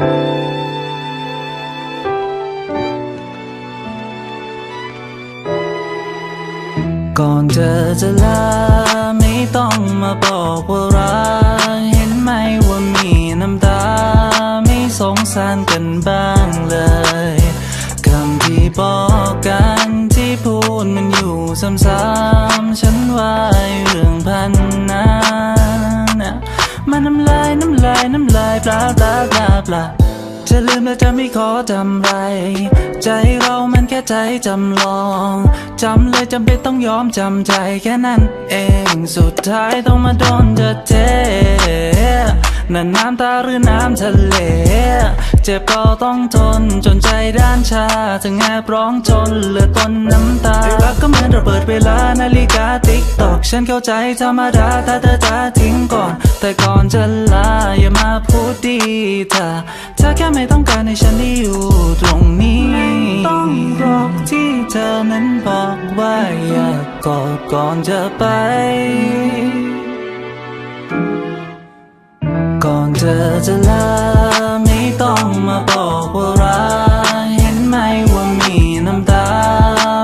ก่อนเธอจะลาไม่ต้องมาบอกว่ารักเห็นไหมว่ามีน้ำตา ไม่สงสารกันบ้างเลยคำที่บอกกันที่พูดมันอยู่ซ้ำๆฉันว่าเรื่องพันนั้นน่ะมันน้ำลายน้ำลายน้ำลายปลาปลาปลาปลา จะลืมและจะไม่ขอจำไร ใจเรามันแค่ใจจำลองจำเลยจำเป็นต้องยอมจำใจแค่นั้นเองสุดท้ายต้องมาโดนเธอเท นั่นน้ำตาหรือน้ำทะเล เจ็บก็ต้องทนจนใจด้านชาถึงแอบร้องจนเหลือต้นน้ำตารักก็เหมือนระเบิดเวลานาฬิกาติ๊กตอก ฉันเข้าใจธรรมดาถ้าเธอจะทิ้งก่อน แต่ก่อนจะลาอย่ามาพูดดีเธอเธอแค่ไม่ต้องการให้ฉันได้อยู่ตรงนี้ต้องรอกที่เธอนั้นบอกว่าอยากกอดก่อนจะไป เธอจะลาไม่ต้องมาบอกว่ารักเห็นไหมว่ามีน้ำตา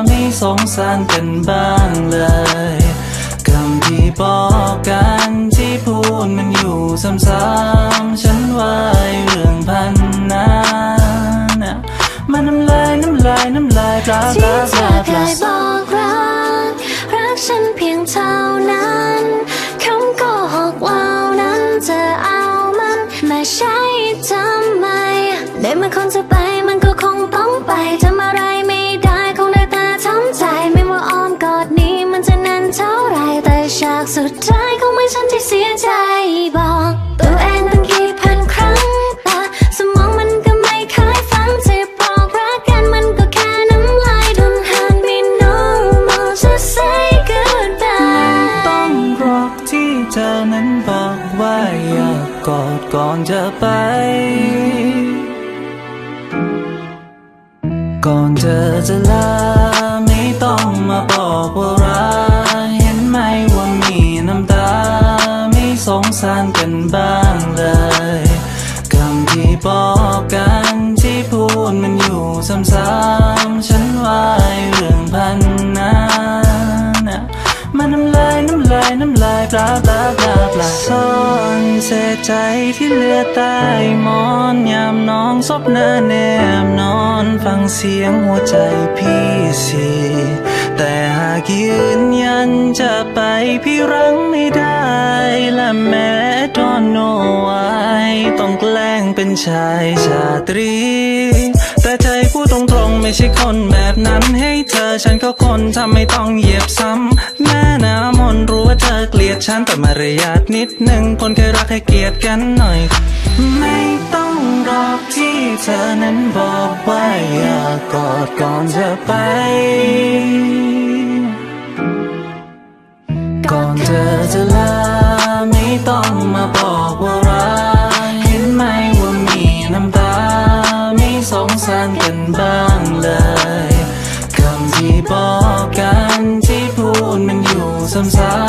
ไม่สงสารกันบ้างเลยคำที่บอกกันที่พูดมันอยู่ซ้ำๆฉันว่าเรื่องพันนั้นน่ะมันน้ำลายน้ำลายน้ำลายปลาปลาปลาปลาายคงไม่ฉันที่เสียใจบอกตัวเองตั้งกี่พันครั้งแต่สมองมันก็ไม่เคยฟังที่บอกรักกันมันก็แค่น้ำลาย Don't hurt me no more just say goodbye ต้องรอกที่เธอนั้นบอกว่าอยากกอดก่อนจะไป ก่อนเธอจะลา กันบ้างเลยคำที่บอกกันที่พูดมันอยู่ซ้ำๆฉันว่าเรื่องพันนั้นะมันน้ำลายน้ำลายน้ำลายปลาปลาปลาปลาซ่อนเศษใจที่เหลือใต้หมอนยามน้องซบหน้าแนมนอนฟังเสียงหัวใจพี่สิแต่หากยืนยันจะไปพี่รั้งไม่ได้และแม้ ชายชาตรี แต่ใจพูดตรงๆไม่ใช่คนแบบนั้น ให้เธอฉันก็คนทำไม่ต้องเหยียบซ้ำแม่น้ำมนต์รู้ว่าเธอเกลียดฉันแต่มารยาทนิดหนึ่งคนเคยรักให้เกียรติกันหน่อย ไม่ต้องรอกที่เธอนั้นบอกว่าอยากกอดก่อนจะไป ตามีสงสารกันบ้างเลยคำที่บอกกันที่พูดมันอยู่ซ้ำ